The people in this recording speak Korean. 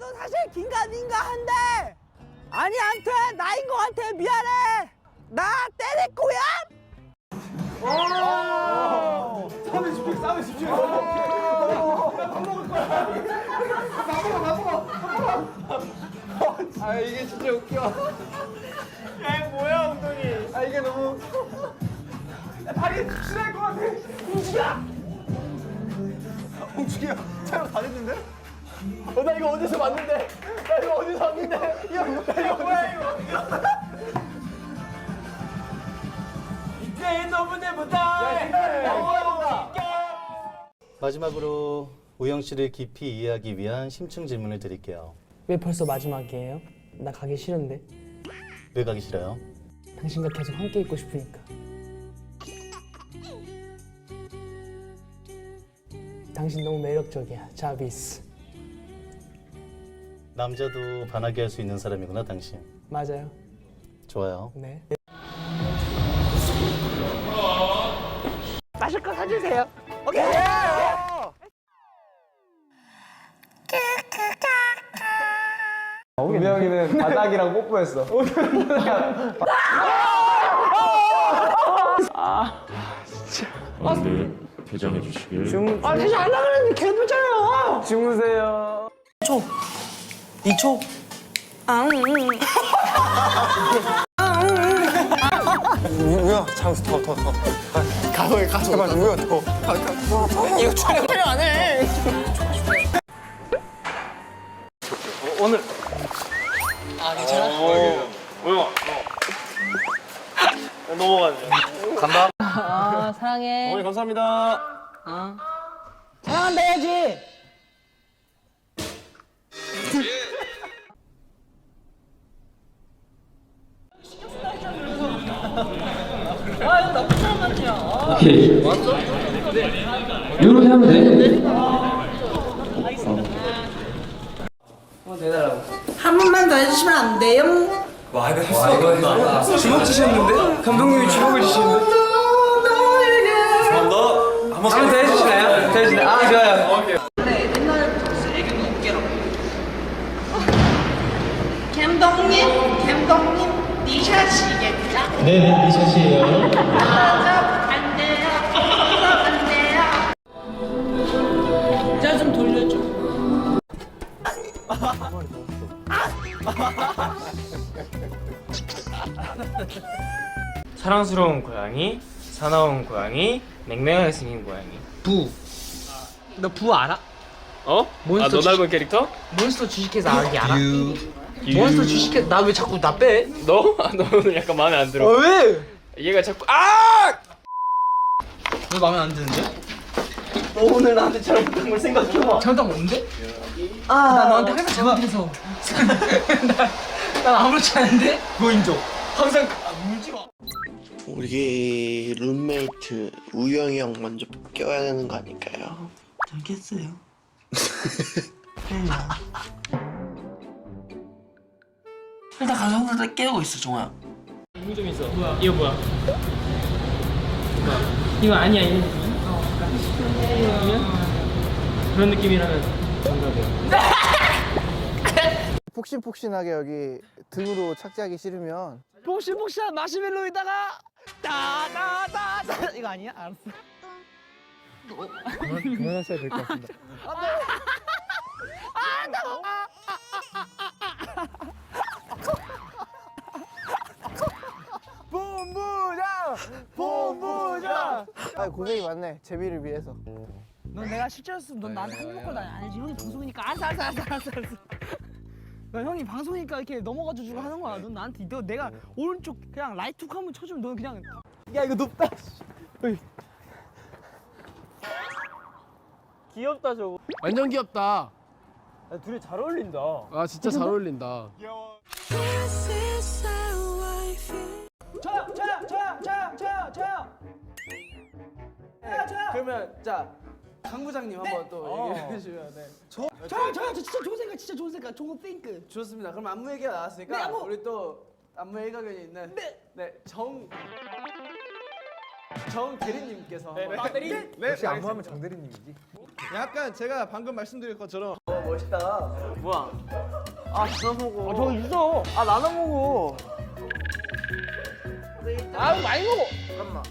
나도 사실 긴가민가 한데 아니 암튼 나인 것 같아 미안해 나 때릴 거야? 아 이게 진짜 웃겨. 야 뭐야 엉덩이. 아 이게 너무. 야, 다리 실할 것 같아. 움직여. 움직여. 촬영 다 됐는데? 어, 나 이거 어디서 봤는데? 나 이거 어디서 봤는데? 야, 나 이거 뭐야 이거? 이제 너무 내보다. 야, 너무 마지막으로 우영 씨를 깊이 이해하기 위한 심층 질문을 드릴게요. 왜 벌써 마지막이에요? 나 가기 싫은데 왜 가기 싫어요? 당신과 계속 함께 있고 싶으니까 당신 너무 매력적이야 자비스 남자도 반하게 할 수 있는 사람이구나 당신. 맞아요 좋아요. 네 마실 거 사주세요 오케이 우명이는 바닥이랑 뽀뽀했어. 퇴장해 주시길 아 다시 안 나가는데 개부잖아요 주무세요. 2초 우야, 잠시 더, 더, 더. 가서, 가서. 제발, 우야, 더. 이거 촬영 촬영 안 해 오늘. 아 괜찮아? 우영아. 넘어가네. 간다. 아 사랑해 어머니 감사합니다. 어. 사랑한다 해야지 오케이. 이렇게 하면 돼. 한 번만 더 해주시면 안 돼요? 주먹 치셨는데? 감독님이 주먹을 치시는데? 감사합니다. 한번 더 해주시나요? 더 해주나요? 아, 좋아요. 감독님, 감독님, 니샷이겠죠? 네네, 미샷이에요. 안 돼요, 안 돼요. 자 좀 돌려줘 사랑스러운 고양이, 사나운 고양이, 맹맹하게 생긴 고양이. 너부 알아? 어? 몬스터 아, 너 닮은 캐릭터? 몬스터 주식회사 알기 알아? 몬스터 주식회사 나왜 자꾸 나 빼? 너? 아, 너 오늘 약간 마음에 안 들어. 왜? 얘가 자꾸 아! 왜 마음에 안 드는데? 너 오늘 나한테 잘못한 걸 생각해봐. 잘못한 거 없는데? 아, 나 너한테 할말 잘못해서 나, 난 아무렇지 않은데? 그거 인정. 항상 우리 룸메이트 우영이 형 먼저 껴야 되는 거 아닐까요? 알겠어요 일단 가서 형들 깨우고 있어 종아 이거 좀 있어. 뭐야? 이거 뭐야? 뭐야? 이거 아니야 이거. 이거면 그런 느낌이라면 정답이야. 폭신폭신하게 여기 등으로 착지하기 싫으면 복실복실한 마시멜로에다가 따다다다 이거 아니야? 알았어 그만하셔야 될 것 같습니다. 본부 본부장! 아 고생이 많네. 재미를 위해서. 넌 내가 실제로였으면 넌 나한테 한 먹고 다니 아니지 형이 방송이니까 알았어 알았어 알았어 알았어 알았어 나 형이 방송이니까 이렇게 넘어가 주고 하는 거야 넌 나한테 너 내가 오른쪽 그냥 라이트 훅 한번 쳐주면 넌 그냥 야 이거 높다. 어이. 귀엽다 저거. 완전 귀엽다. 야, 둘이 잘 어울린다. 아 진짜 잘 어울린다. 저요 그러면 자 강부장님 네. 한번 또 어. 얘기해 주시면 네. 저요 네. 저, 저 진짜 좋은 생각 진짜 좋은 생각 좋은 띵크 좋습니다. 그럼 안무 얘기가 나왔으니까 네, 안무! 우리 또 안무 일가견이 있는 네. 네, 정대리님께서 네, 네. 네, 혹시 안무하면 정대리님이지? 약간 제가 방금 말씀드린 것처럼 어, 멋있다. 뭐야? 아 나눠보고. 어, 아, 저거 있어. 아 나눠보고. 아 많이 먹어. 잠깐만.